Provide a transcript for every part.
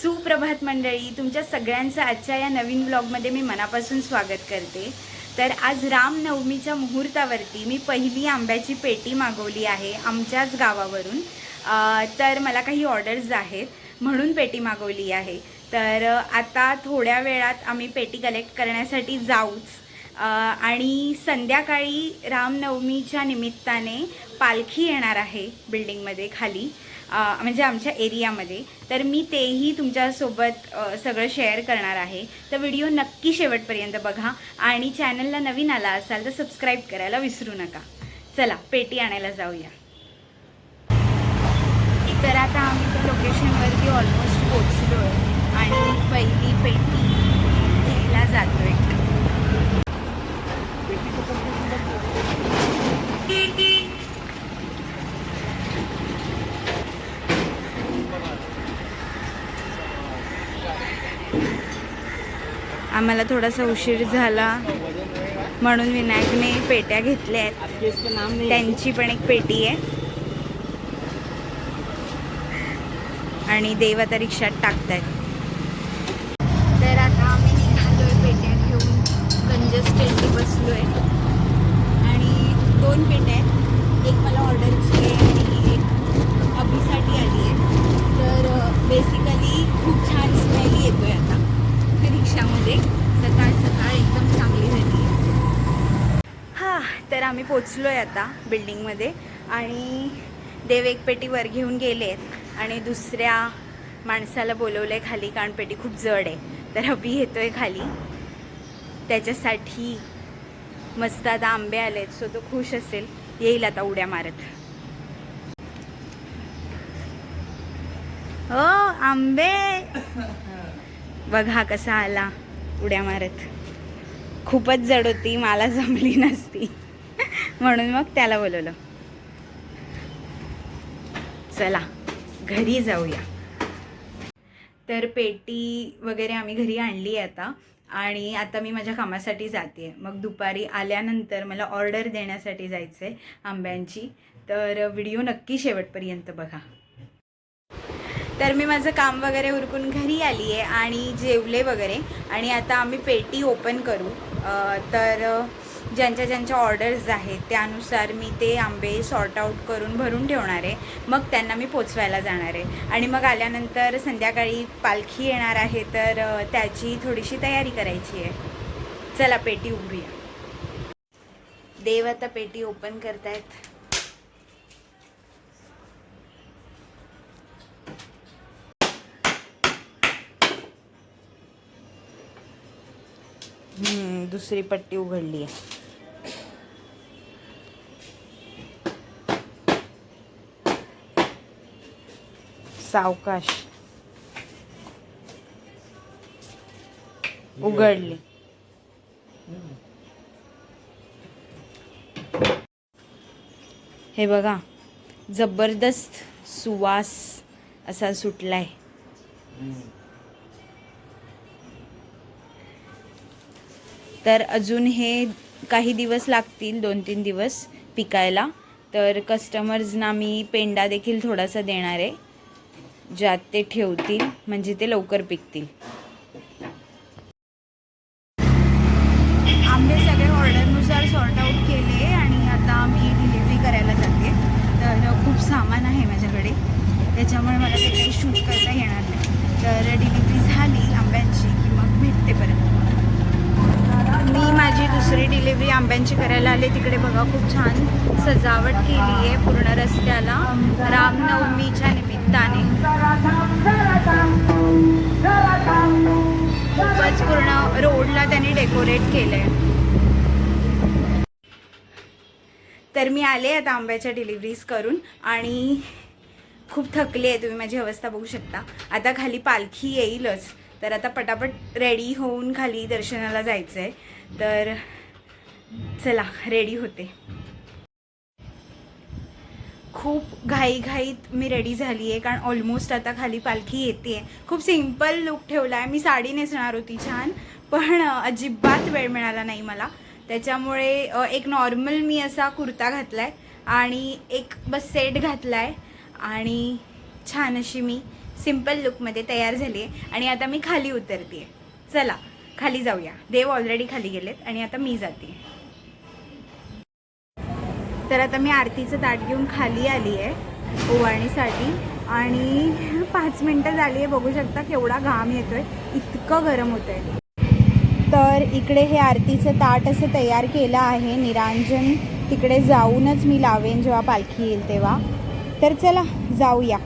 सुप्रभात मंडळी तुमच्या सगळ्यांचं आजच्या या नवीन ब्लॉगमध्ये मी मनापासून स्वागत करते. तर आज रामनवमीच्या मुहूर्तावरती मी पहिली आंब्याची पेटी मागवली आहे आमच्याच गावावरून. तर मला काही ऑर्डर्स आहेत म्हणून पेटी मागवली आहे. तर आता थोड्या वेळात आम्ही पेटी कलेक्ट करण्यासाठी जाऊच. आणि संध्याकाळी रामनवमीच्या निमित्ताने पालखी येणार आहे बिल्डिंगमध्ये खाली. म्हणजे आमच्या एरियामध्ये तर मी तेही तुमच्यासोबत सगळं शेअर करणार आहे. तर व्हिडिओ नक्की शेवटपर्यंत बघा. आणि चॅनलला नवीन आला असाल तर सबस्क्राईब करायला विसरू नका. चला पेटी आणायला जाऊया. तर आता आम्ही त्या लोकेशनवरती ऑलमोस्ट पोचलो आहे आणि पहिली पेटी घ्यायला जातोय. आम्हाला थोडासा उशीर झाला. म्हणून विनायकने पेट्या घेतल्या आहेत. त्यांची पण एक पेटी आहे. आणि देव आता रिक्षात टाकतायत. तर आता आम्ही निघालोय पेट्या घेऊन. कंजस्टेडली बसलोय. आणि दोन पेट्या आहेत. एक मला ऑर्डरची आहे आणि एक अभिसाठी आली आहे तर बेसिकली खूप छान स्मेल येतोय आता रिक्षामध्ये सकाळ सकाळ एकदम चांगली झाली आहे हा तर आम्ही पोचलो आहे आता बिल्डिंगमध्ये आणि देव एक पेटी वर घेऊन गेलेत आणि दुसऱ्या माणसाला बोलवलं आहे खाली कारण पेटी खूप जड आहे. तर अभि आहे खाली. त्याच्यासाठी मस्त आता आंबे आले आहेत सो तो खुश असेल. येईल आता उड्या मारत. हो आंबे! बघा कसा आला उड्या मारत. खूपच जड होती मला जमली नसती. म्हणून मग त्याला बोलवलं. चला घरी जाऊया. तर पेटी वगैरे आम्ही घरी आणली आहे आता. आणि आता मी माझ्या कामासाठी जाते. मग दुपारी आल्यानंतर मला ऑर्डर देण्यासाठी जायचं आहे आंब्यांची. तर व्हिडिओ नक्की शेवटपर्यंत बघा. तर मी माझं काम वगैरे उरकून घरी आली आहे आणि जेवले वगैरे. आणि आता आम्ही पेटी ओपन करू. तर ज्यांच्या ज्यांच्या ऑर्डर्स आहेत त्यानुसार मी ते आंबे सॉर्ट आऊट करून भरून ठेवणार आहे. मग त्यांना मी पोचवायला जाणार आहे. आणि मग आल्यानंतर संध्याकाळी पालखी येणार आहे तर त्याची थोडीशी तयारी करायची आहे. चला पेटी उघडूया. देव आता पेटी ओपन करतायत. दुसरी पट्टी उघडली आहे. सावकाश. उघडली. हे बघा जबरदस्त सुवास असा सुटलाय. तर अजून हे काही दिवस लागतील दोन तीन दिवस पिकायला. तर कस्टमर्सना मी पेंडा देखील थोडासा देणार आहे. ज्यात ते ठेवतील म्हणजे ते लवकर पिकतील. आंबे सगळे ऑर्डरनुसार सॉर्ट आऊट केले आणि आता मी डिलिव्हरी करायला जाते. तर खूप सामान आहे माझ्याकडे. त्याच्यामुळे मला ते काही शूट करता येणार नाही. तर डिलिव्हरी झाली आंब्यांची की मग भेटते परत. दुसरी आंब्यांची करायला आले. तिकडे बघा खूप छान सजावट केली आहे पूर्ण रस्त्याला. रामनवमीच्या निमित्ताने. खूपच पूर्ण रोडला त्यांनी डेकोरेट केलंय. तर मी आले आता आंब्याच्या डिलिव्हरीज करून आणि खूप थकले आहे. तुम्ही माझी अवस्था बघू शकता. आता खाली पालखी येईलच. तर आता पटापट रेडी होऊन खाली दर्शनाला जायचं आहे तर चला रेडी होते. खूप घाईघाईत मी रेडी झाली आहे कारण ऑलमोस्ट आता खाली पालखी येते आहे खूप सिंपल लुक ठेवला आहे मी साडी नेसणार होती छान पण अजिबात वेळ मिळाला नाही मला. त्याच्यामुळे एक नॉर्मल मी असा कुर्ता घातला आहे आणि एक बस सेट घातला आहे आणि छान अशी मी सिंपल लुकमध्ये तयार झाली आहे आणि आता मी खाली उतरते आहे चला खाली जाऊया. देव ऑलरेडी खाली गेलेत आणि आता मी जाते तर आता मी आरतीचं ताट घेऊन खाली आली आहे ओवाळणीसाठी. आणि पाच मिनटं झाली आहे बघू शकता केवढा घाम येतोय इतकं गरम होतं आहे तर इकडे हे आरतीचं ताट असं तयार केलं आहे. निरांजन तिकडे जाऊनच मी लावेन जेव्हा पालखी येईल तेव्हा. तर चला जाऊया.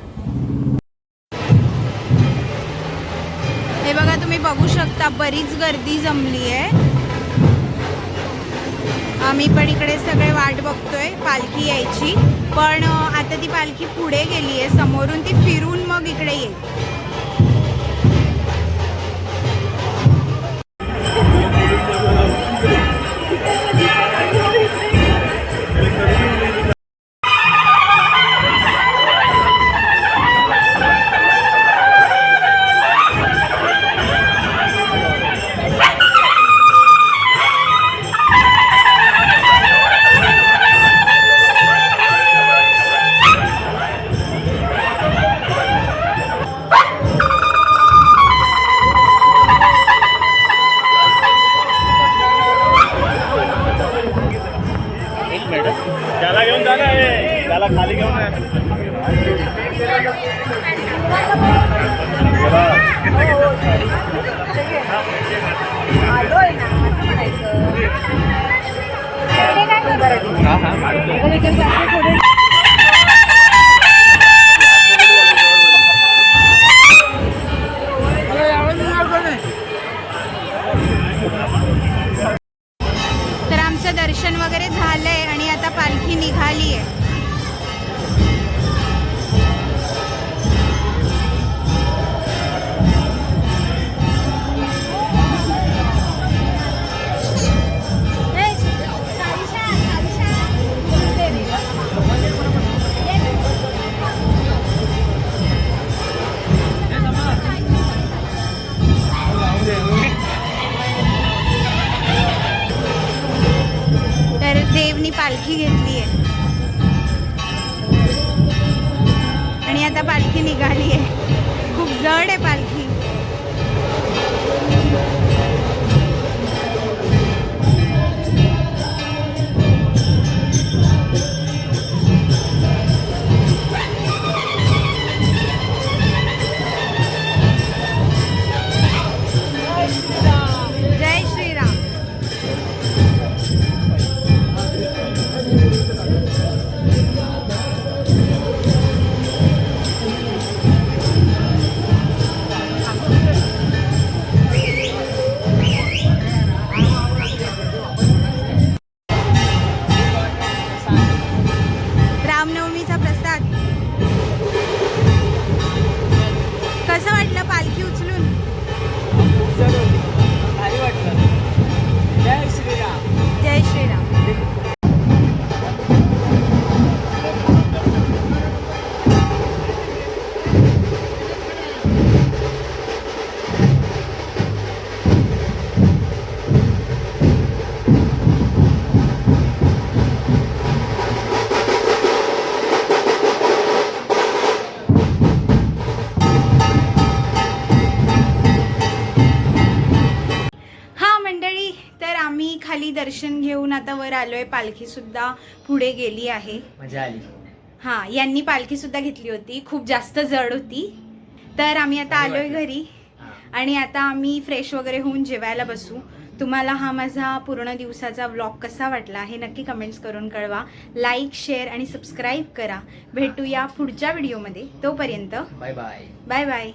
हे बघा तुम्ही बघू शकता बरीच गर्दी जमली आहे आम्ही पण इकडे सगळे वाट बघतोय पालखी यायची. पण आता ती पालखी पुढे गेली आहे समोरून ती फिरून मग इकडे येईल. त्याला घेऊन जा ना हे. त्याला खाली घेऊन. हा, हा, पालखी घेतली आहे. आणि आता पालखी निघाली आहे. खूप जड आहे पालखी. दर्शन घेऊन आता वर आलोय. पालखी सुद्धा पुढे गेली आहे. मजा आली. हा यांनी पालखी सुद्धा घेतली होती. खूप जास्त जड होती. तर आम्ही आता आलोय. घरी. आणि आता आम्ही फ्रेश वगैरे होऊन जेवायला बसू. तुम्हाला हा माझा पूर्ण दिवसाचा व्लॉग कसा वाटला हे नक्की कमेंट्स करून कळवा. लाईक शेअर आणि सबस्क्राईब करा. भेटूया पुढच्या व्हिडिओमध्ये तोपर्यंत बाय बाय बाय बाय